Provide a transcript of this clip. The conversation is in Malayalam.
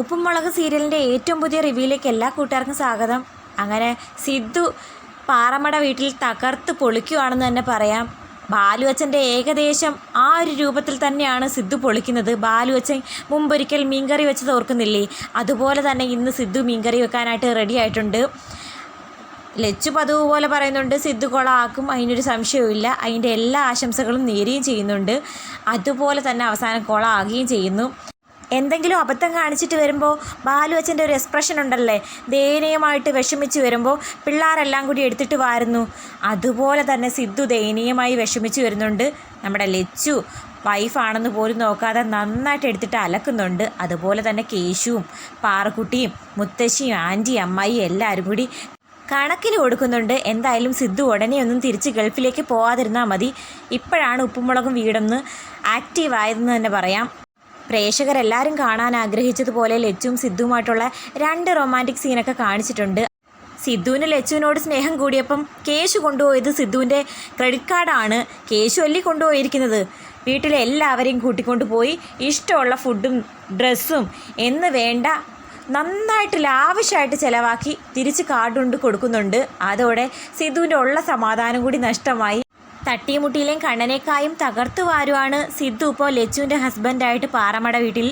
ഉപ്പും മുളക് സീരിയലിന്റെ ഏറ്റവും പുതിയ റിവ്യൂയിലേക്ക് എല്ലാ കൂട്ടുകാർക്കും സ്വാഗതം. അങ്ങനെ സിദ്ധു പാറമട വീട്ടിൽ തകർത്ത് പൊളിക്കുവാണെന്ന് തന്നെ പറയാം. ബാലുവച്ചന്റെ ഏകദേശം ആ ഒരു രൂപത്തിൽ തന്നെയാണ് സിദ്ധു പൊളിക്കുന്നത്. ബാലുവച്ചൻ മുമ്പൊരിക്കൽ മീൻകറി വെച്ചത് ഓർക്കുന്നില്ലേ? അതുപോലെ തന്നെ ഇന്ന് സിദ്ധു മീൻകറി വെക്കാനായിട്ട് റെഡി ആയിട്ടുണ്ട്. ലച്ചു പതിവ് പോലെ പറയുന്നുണ്ട് സിദ്ധു കൊള ആക്കും അതിനൊരു സംശയവുമില്ല അതിന്റെ എല്ലാ ആശംസകളും നേരുകയും ചെയ്യുന്നുണ്ട്. അതുപോലെ തന്നെ അവസാനം കൊള ആകുകയും ചെയ്യുന്നു. എന്തെങ്കിലും അബദ്ധം കാണിച്ചിട്ട് വരുമ്പോൾ ബാലു അച്ഛന്റെ ഒരു എക്സ്പ്രഷൻ ഉണ്ടല്ലേ? ദയനീയമായിട്ട് വിഷമിച്ച് വരുമ്പോൾ പിള്ളേരെല്ലാം കൂടി എടുത്തിട്ട് വാരുന്നു. അതുപോലെ തന്നെ സിദ്ധു ദയനീയമായി വിഷമിച്ച് വരുന്നുണ്ട്. നമ്മുടെ ലച്ചു വൈഫാണെന്ന് പോലും നോക്കാതെ നന്നായിട്ട് എടുത്തിട്ട് അലക്കുന്നുണ്ട്. അതുപോലെ തന്നെ കേശുവും പാറക്കുട്ടിയും മുത്തശ്ശിയും ആന്റി അമ്മായി എല്ലാവരും കൂടി കണക്കിന് കൊടുക്കുന്നുണ്ട്. എന്തായാലും സിദ്ധു ഉടനെ ഒന്നും തിരിച്ച് ഗൾഫിലേക്ക് പോവാതിരുന്നാൽ മതി. ഇപ്പോഴാണ് ഉപ്പുമുളകും വീടൊന്ന് ആക്റ്റീവ് ആയതെന്ന് തന്നെ പറയാം. പ്രേക്ഷകരെല്ലാവരും കാണാൻ ആഗ്രഹിച്ചതുപോലെ ലച്ചുവും സിദ്ധുവുമായിട്ടുള്ള രണ്ട് റൊമാന്റിക് സീനൊക്കെ കാണിച്ചിട്ടുണ്ട്. സിദ്ധുവിന് ലച്ചുവിനോട് സ്നേഹം കൂടിയപ്പം കേശു കൊണ്ടുപോയത് സിദ്ധുവിന്റെ ക്രെഡിറ്റ് കാർഡാണ് കേശു അല്ലി കൊണ്ടുപോയിരിക്കുന്നത്? വീട്ടിലെ എല്ലാവരെയും കൂട്ടിക്കൊണ്ട് പോയി ഇഷ്ടമുള്ള ഫുഡും ഡ്രസ്സും എന്ന് വേണ്ട നന്നായിട്ട് ലാവശ്യമായിട്ട് ചിലവാക്കി തിരിച്ച് കാർഡ് കൊണ്ട് കൊടുക്കുന്നുണ്ട്. അതോടെ സിദ്ധുവിന്റെ ഉള്ള സമാധാനം കൂടി നഷ്ടമായി. തട്ടിമുട്ടിയിലെയും കണ്ണനേക്കായും തകർത്തു വാരുവാണ് സിദ്ധു. ഇപ്പോൾ ലച്ചുവിന്റെ ഹസ്ബൻഡായിട്ട് പാറമട വീട്ടിൽ